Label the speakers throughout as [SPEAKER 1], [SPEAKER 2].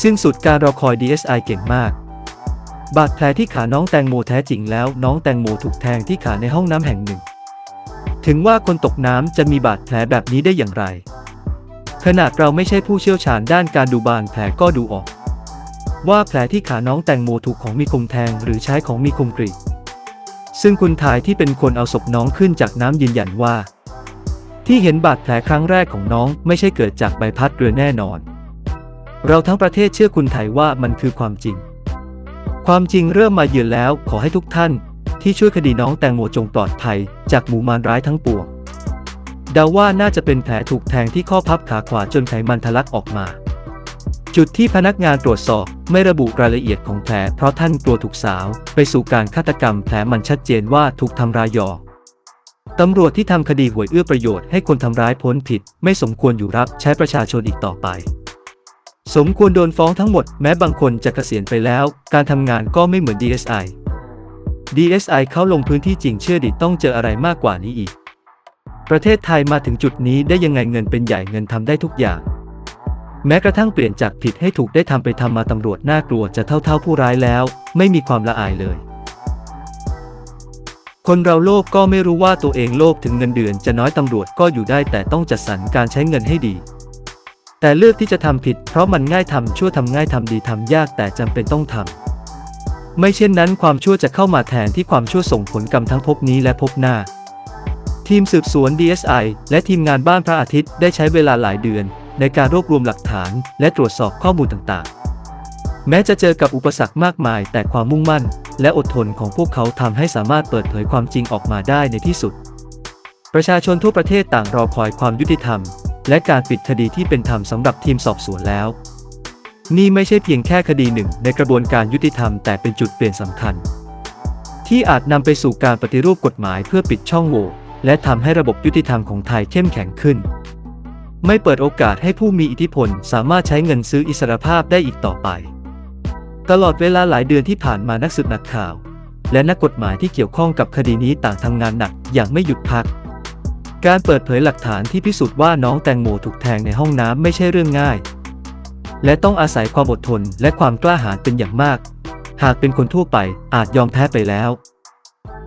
[SPEAKER 1] สิ้นสุดการรอคอย DSI เก่งมาก บาดแผลที่ขาน้องแตงโมแท้จริงแล้ว น้องแตงโมถูกแทงที่ขาในห้องน้ำแห่งหนึ่ง ถึงว่าคนตกน้ำจะมีบาดแผลแบบนี้ได้อย่างไร ขนาดเราไม่ใช่ผู้เชี่ยวชาญด้านการดูบาดแผลก็ดูออก ว่าแผลที่ขาน้องแตงโมถูกของมีคมแทงหรือใช้ของมีคมกรีดซึ่งคุณทายที่เป็นคนเอาศพน้องขึ้นจากน้ำยืนยันว่า ที่เห็นบาดแผลครั้งแรกของน้องไม่ใช่เกิดจากใบพัดเรือแน่นอน เราทั้งประเทศเชื่อคุณไทยว่ามันคือความจริง ความจริงเริ่มมาเยือนแล้วขอให้ทุกท่าน ที่ช่วยคดีน้องแตงโมจงปลอดภัย จากหมู่มารร้ายทั้งปวงเดาว่าน่าจะเป็นแผลถูกแทงที่ข้อพับขาขวาจนไขมันทะลักออกมา จุดที่พนักงานตรวจสอบไม่ระบุรายละเอียดของแผลเพราะท่านกลัวถูกสาว ไปสู่การฆาตกรรมแผลมันชัดเจนว่าถูกทำร้ายหยอกตำรวจที่ทำคดีหวยเอื้อประโยชน์ให้คนทำร้ายพ้นผิด ไม่สมควรอยู่รับใช้ประชาชนอีกต่อไป สมควรโดนฟ้องทั้งหมดแม้บางคนจะเกษียณไปแล้ว การทำงานก็ไม่เหมือน DSI DSI เข้าลงพื้นที่จริงเชื่อดิต้องเจออะไรมากกว่านี้อีก ประเทศไทยมาถึงจุดนี้ได้ยังไงเงินเป็นใหญ่เงินทำได้ทุกอย่าง แม้กระทั่งเปลี่ยนจากผิดให้ถูกได้ทำไปทำมาตำรวจน่ากลัวจะเท่าเท่าผู้ร้ายแล้ว ไม่มีความละอายเลย คนเราโลภก็ไม่รู้ว่าตัวเองโลภถึงเงินเดือนจะน้อยตำรวจก็อยู่ได้แต่ต้องจัดสรรการใช้เงินให้ดี แต่เลือกที่จะทำผิด เพราะมันง่ายทำชั่วทำง่ายทำดีทำยากแต่จำเป็นต้องทำ ไม่เช่นนั้นความชั่วจะเข้ามาแทนที่ความชั่วส่งผลกรรมทั้งภพนี้และภพหน้า ทีมสืบสวน DSI และทีมงานบ้านพระอาทิตย์ได้ใช้เวลาหลายเดือน ในการรวบรวมหลักฐาน และตรวจสอบข้อมูลต่างๆ แม้จะเจอกับอุปสรรคมากมาย แต่ความมุ่งมั่น และอดทนของพวกเขาทำให้สามารถเปิดเผยความจริงออกมาได้ในที่สุด ประชาชนทั่วประเทศต่างรอคอยความยุติธรรม และการปิดคดีที่เป็นธรรมสำหรับทีมสอบสวนแล้ว นี่ไม่ใช่เพียงแค่คดีหนึ่งในกระบวนการยุติธรรมแต่เป็นจุดเปลี่ยนสำคัญ ที่อาจนำไปสู่การปฏิรูปกฎหมายเพื่อปิดช่องโหว่และทำให้ระบบยุติธรรมของไทยเข้มแข็งขึ้น ไม่เปิดโอกาสให้ผู้มีอิทธิพลสามารถใช้เงินซื้ออิสรภาพได้อีกต่อไป ตลอดเวลาหลายเดือนที่ผ่านมานักสืบนักข่าว และนักกฎหมายที่เกี่ยวข้องกับคดีนี้ต่างทำงานหนักอย่างไม่หยุดพัก การเปิดเผยหลักฐานที่พิสูจน์ว่าน้องแตงโมถูกแทงในห้องน้ำไม่ใช่เรื่องง่าย และต้องอาศัยความอดทนและความกล้าหาญเป็นอย่างมาก หากเป็นคนทั่วไปอาจยอมแพ้ไปแล้ว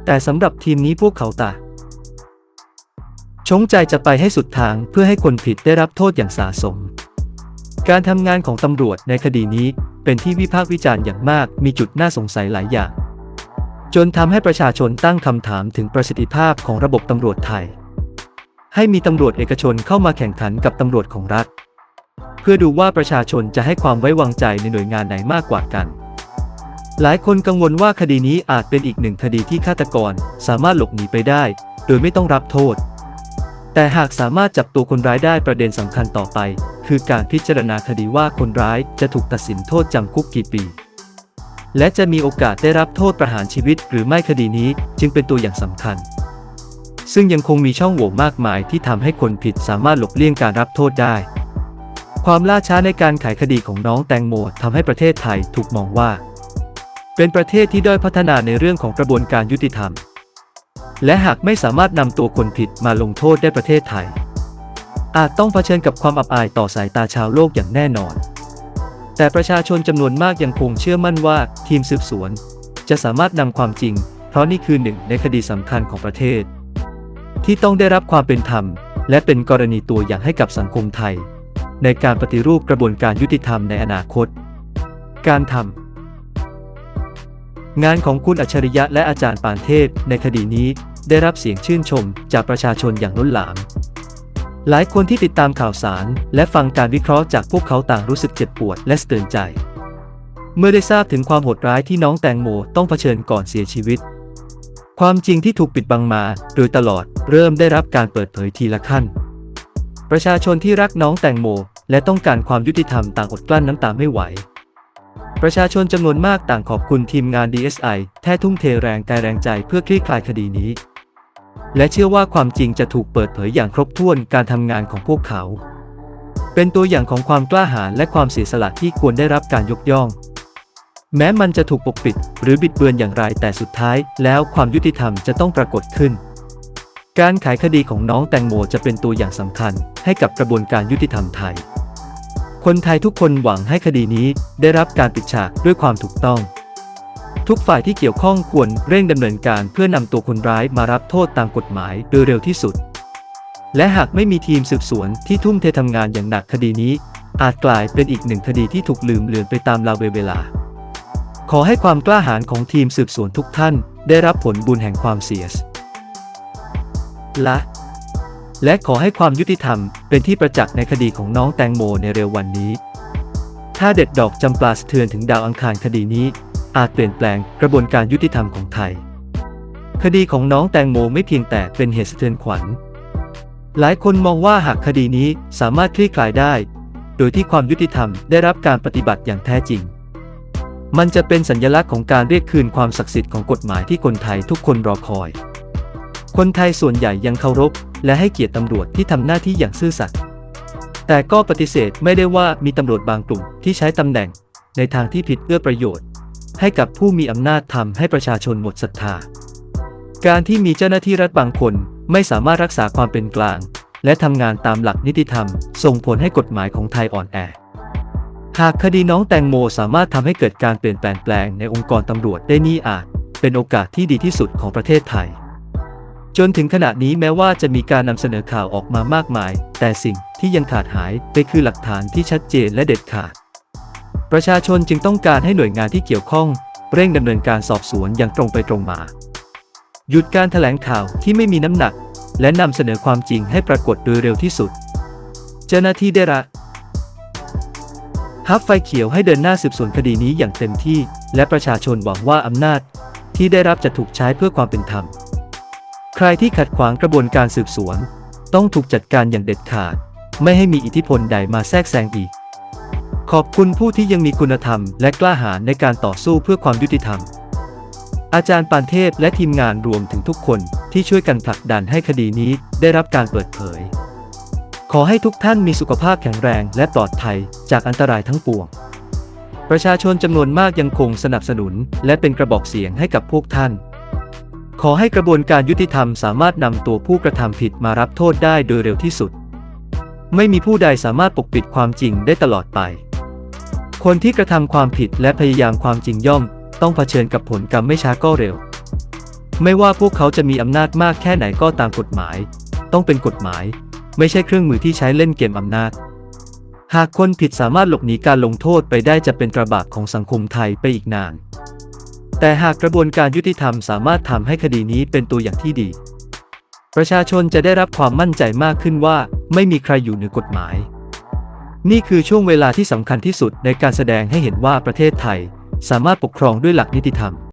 [SPEAKER 1] แต่สำหรับทีมนี้พวกเขาต่างชงใจจะไปให้สุดทางเพื่อให้คนผิดได้รับโทษอย่างสาสม การทำงานของตำรวจในคดีนี้เป็นที่วิพากษ์วิจารณ์อย่างมาก มีจุดน่าสงสัยหลายอย่าง จนทำให้ประชาชนตั้งคำถามถึงประสิทธิภาพของระบบตำรวจไทย ให้มีตำรวจเอกชนเข้ามาแข่งขันกับตำรวจของรัฐ เพื่อดูว่าประชาชนจะให้ความไว้วางใจในหน่วยงานไหนมากกว่ากัน หลายคนกังวลว่าคดีนี้อาจเป็นอีกหนึ่งคดีที่ฆาตกรสามารถหลบหนีไปได้ โดยไม่ต้องรับโทษ แต่หากสามารถจับตัวคนร้ายได้ประเด็นสำคัญต่อไป คือการพิจารณาคดีว่าคนร้ายจะถูกตัดสินโทษจำคุกกี่ปีและจะมีโอกาสได้รับโทษประหารชีวิตหรือไม่คดีนี้จึงเป็นตัวอย่างสำคัญ ซึ่งยังคงมีช่องโหว่มากมายที่ทำให้คนผิดสามารถหลบเลี่ยงการรับโทษได้ ความล่าช้าในการไขคดีของน้องแตงโมทำให้ประเทศไทยถูกมองว่า เป็นประเทศที่ด้อยพัฒนาในเรื่องของกระบวนการยุติธรรม และหากไม่สามารถนำตัวคนผิดมาลงโทษได้ประเทศไทย อาจต้องเผชิญกับความอับอายต่อสายตาชาวโลกอย่างแน่นอน แต่ประชาชนจำนวนมากยังคงเชื่อมั่นว่าทีมสืบสวน จะสามารถนำความจริง เพราะนี่คือหนึ่งในคดีสำคัญของประเทศ ที่ต้องได้รับความเป็นธรรม และเป็นกรณีตัวอย่างให้กับสังคมไทย ในการปฏิรูปกระบวนการยุติธรรมในอนาคต การทำงานของคุณอัจฉริยะและอาจารย์ปานเทพในคดีนี้ได้รับเสียงชื่นชมจากประชาชนอย่างล้นหลาม หลายคนที่ติดตามข่าวสาร และฟังการวิเคราะห์จากพวกเขาต่างรู้สึกเจ็บปวดและสะเตือนใจ เมื่อได้ทราบถึงความโหดร้ายที่น้องแตงโมต้องเผชิญก่อนเสียชีวิต ความจริงที่ถูกปิดบังมา โดยตลอดเริ่มได้รับการเปิดเผยทีละขั้น ประชาชนที่รักน้องแตงโม และต้องการความยุติธรรมต่างอดกลั้นน้ำตาไม่ไหว ประชาชนจำนวนมากต่างขอบคุณทีมงาน DSI แท้ทุ่มเทแรงกายแรงใจเพื่อคลี่คลายคดีนี้ และเชื่อว่าความจริงจะถูกเปิดเผยอย่างครบถ้วนการทำงานของพวกเขา เป็นตัวอย่างของความกล้าหาญและความเสียสละที่ควรได้รับการยกย่อง แม้มันจะถูกปกปิด หรือบิดเบือนอย่างไรแต่สุดท้ายแล้วความยุติธรรมจะต้องปรากฏขึ้น การไขคดีของน้องแตงโมจะเป็นตัวอย่างสำคัญ ให้กับกระบวนการยุติธรรมไทย คนไทยทุกคนหวังให้คดีนี้ได้รับการปิดฉากด้วยความถูกต้อง ทุกฝ่ายที่เกี่ยวข้องควรเร่งดำเนินการเพื่อนำตัวคนร้ายมารับโทษตามกฎหมายโดยเร็วที่สุด และหากไม่มีทีมสืบสวนที่ทุ่มเททำงานอย่างหนักคดีนี้ อาจกลายเป็นอีกหนึ่งคดีที่ถูกลืมเลือนไปตามลาเวลา ขอให้ความกล้าหาญของทีมสืบสวนทุกท่าน ได้รับผลบุญแห่งความเสียสละและขอให้ความยุติธรรมเป็นที่ประจักษ์ในคดีของน้องแตงโมในเร็ววันนี้ ถ้าเด็ดดอกจำปลาสะเทือนถึงดาวอังคารคดีนี้ อาจเปลี่ยนแปลงกระบวนการยุติธรรมของไทย คดีของน้องแตงโมไม่เพียงแต่เป็นเหตุสะเทือนขวัญ หลายคนมองว่าหากคดีนี้สามารถคลี่คลายได้ โดยที่ความยุติธรรมได้รับการปฏิบัติอย่างแท้จริง มันจะเป็นสัญลักษณ์ของการเรียกคืนความศักดิ์สิทธิ์ของกฎหมายที่คนไทยทุกคนรอคอย คนไทยส่วนใหญ่ยังเคารพ และให้เกียรติตำรวจที่ทำหน้าที่อย่างซื่อสัตย์ แต่ก็ปฏิเสธไม่ได้ว่ามีตำรวจบางกลุ่มที่ใช้ตำแหน่ง ในทางที่ผิดเอื้อประโยชน์ ให้กับผู้มีอำนาจทำให้ประชาชนหมดศรัทธา การที่มีเจ้าหน้าที่รัฐบางคนไม่สามารถรักษาความเป็นกลาง และทำงานตามหลักนิติธรรม ส่งผลให้กฎหมายของไทยอ่อนแอ หากคดีน้องแตงโมสามารถทำให้เกิดการเปลี่ยนแปลงแปลงในองค์กรตำรวจได้นี่อาจ เป็นโอกาสที่ดีที่สุดของประเทศไทย จนถึงขณะนี้แม้ว่าจะมีการนำเสนอข่าวออกมามากมาย แต่สิ่งที่ยังขาดหายไปคือหลักฐานที่ชัดเจนและเด็ดขาด ประชาชนจึงต้องการให้หน่วยงานที่เกี่ยวข้องเร่งดำเนินการสอบสวนอย่างตรงไปตรงมา หยุดการแถลงข่าวที่ไม่มีน้ำหนัก และนำเสนอความจริงให้ปรากฏโดยเร็วที่สุด เจ้าหน้าที่ได้รับ ฮับไฟเขียวให้เดินหน้าสืบสวนคดีนี้อย่างเต็มที่ และประชาชนหวังว่าอำนาจ ที่ได้รับจะถูกใช้เพื่อความเป็นธรรม ใครที่ขัดขวางกระบวนการสืบสวน ต้องถูกจัดการอย่างเด็ดขาด ไม่ให้มีอิทธิพลใดมาแทรกแซงอีก ขอบคุณผู้ที่ยังมีคุณธรรม และกล้าหาญในการต่อสู้เพื่อความยุติธรรม อาจารย์ปานเทพและทีมงานรวมถึงทุกคนที่ช่วยกันผลักดันให้คดีนี้ได้รับการเปิดเผย ขอให้ทุกท่านมีสุขภาพแข็งแรงและปลอดภัยจากอันตรายทั้งปวง ประชาชนจำนวนมากยังคงสนับสนุน และเป็นกระบอกเสียงให้กับพวกท่าน ขอให้กระบวนการยุติธรรมสามารถนำตัวผู้กระทำผิดมารับโทษได้โดยเร็วที่สุด ไม่มีผู้ใดสามารถปกปิดความจริงได้ตลอดไป คนที่กระทำความผิดและพยายามความจริงย่อม ต้องเผชิญกับผลกรรมไม่ช้าก็เร็ว ไม่ว่าพวกเขาจะมีอำนาจมากแค่ไหนก็ตามกฎหมาย ต้องเป็นกฎหมาย ไม่ใช่เครื่องมือที่ใช้เล่นเกมอำนาจ หากคนผิดสามารถหลบหนีการลงโทษไปได้จะเป็นตราบาปของสังคมไทยไปอีกนาน แต่หากกระบวนการยุติธรรมสามารถทำให้คดีนี้เป็นตัวอย่างที่ดี ประชาชนจะได้รับความมั่นใจมากขึ้นว่าไม่มีใครอยู่เหนือกฎหมาย นี่คือช่วงเวลาที่สำคัญที่สุดในการแสดงให้เห็นว่าประเทศไทย สามารถปกครองด้วยหลักนิติธรรม